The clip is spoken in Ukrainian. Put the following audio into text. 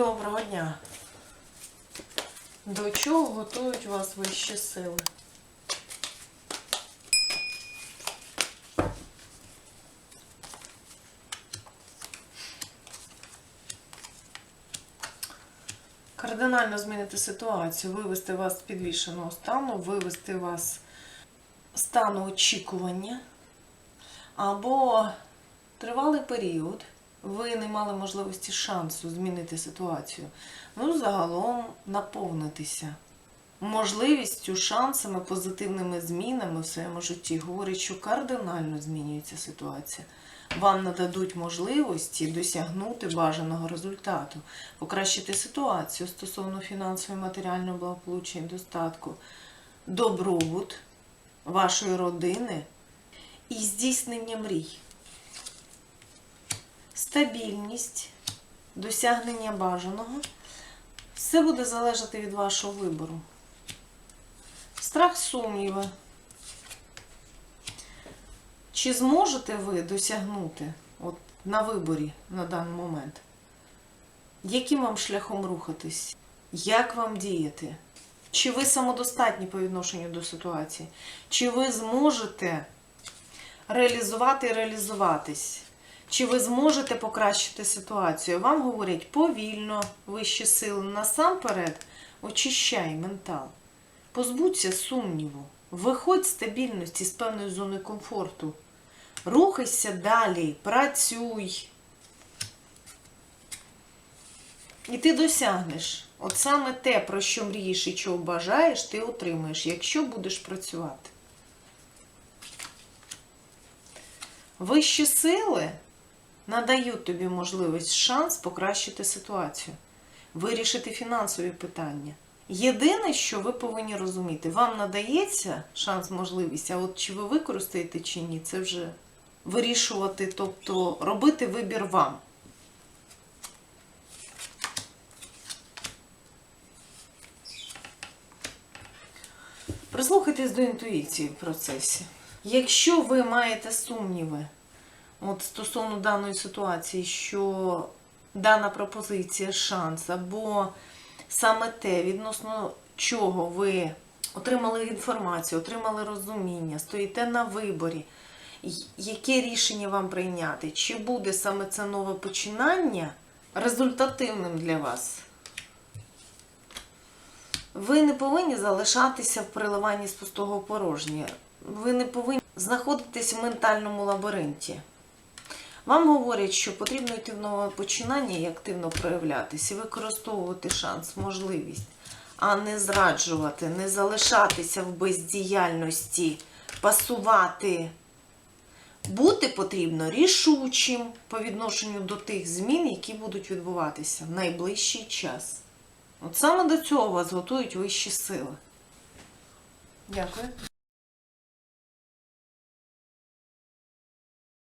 Доброго дня. До чого готують вас вищі сили? Кардинально змінити ситуацію, вивести вас з підвішеного стану, вивести вас з стану очікування або тривалий період, ви не мали можливості шансу змінити ситуацію. Ну, загалом наповнитися можливістю, шансами, позитивними змінами в своєму житті. Говорить, що кардинально змінюється ситуація. Вам нададуть можливості досягнути бажаного результату, покращити ситуацію стосовно фінансового і матеріального благополуччя і достатку, добробут вашої родини і здійснення мрій стабільність, досягнення бажаного. Все буде залежати від вашого вибору. Страх сумніви. Чи зможете ви досягнути от, на виборі на даний момент? Яким вам шляхом рухатись? Як вам діяти? Чи ви самодостатні по відношенню до ситуації? Чи ви зможете реалізувати і реалізуватись? Чи ви зможете покращити ситуацію? Вам говорять повільно, вищі сили. Насамперед, очищай ментал. Позбудься сумніву. Виходь з стабільності, з певної зони комфорту. Рухайся далі, працюй. І ти досягнеш. От саме те, про що мрієш і чого бажаєш, ти отримаєш, якщо будеш працювати. Вищі сили надають тобі можливість, шанс покращити ситуацію, вирішити фінансові питання. Єдине, що ви повинні розуміти, вам надається шанс, можливість, а от чи ви використаєте чи ні, це вже вирішувати, тобто робити вибір вам. Прислухайтесь до інтуїції в процесі. Якщо ви маєте сумніви, от стосовно даної ситуації, що дана пропозиція шанс, або саме те, відносно чого ви отримали інформацію, отримали розуміння, стоїте на виборі, яке рішення вам прийняти? Чи буде саме це нове починання результативним для вас? Ви не повинні залишатися в переливанні з пустого порожнє. Ви не повинні знаходитись в ментальному лабіринті. Вам говорять, що потрібно йти в нове починання і активно проявлятися, використовувати шанс, можливість, а не зраджувати, не залишатися в бездіяльності, пасувати. Бути потрібно рішучим по відношенню до тих змін, які будуть відбуватися в найближчий час. От саме до цього вас готують вищі сили. Дякую.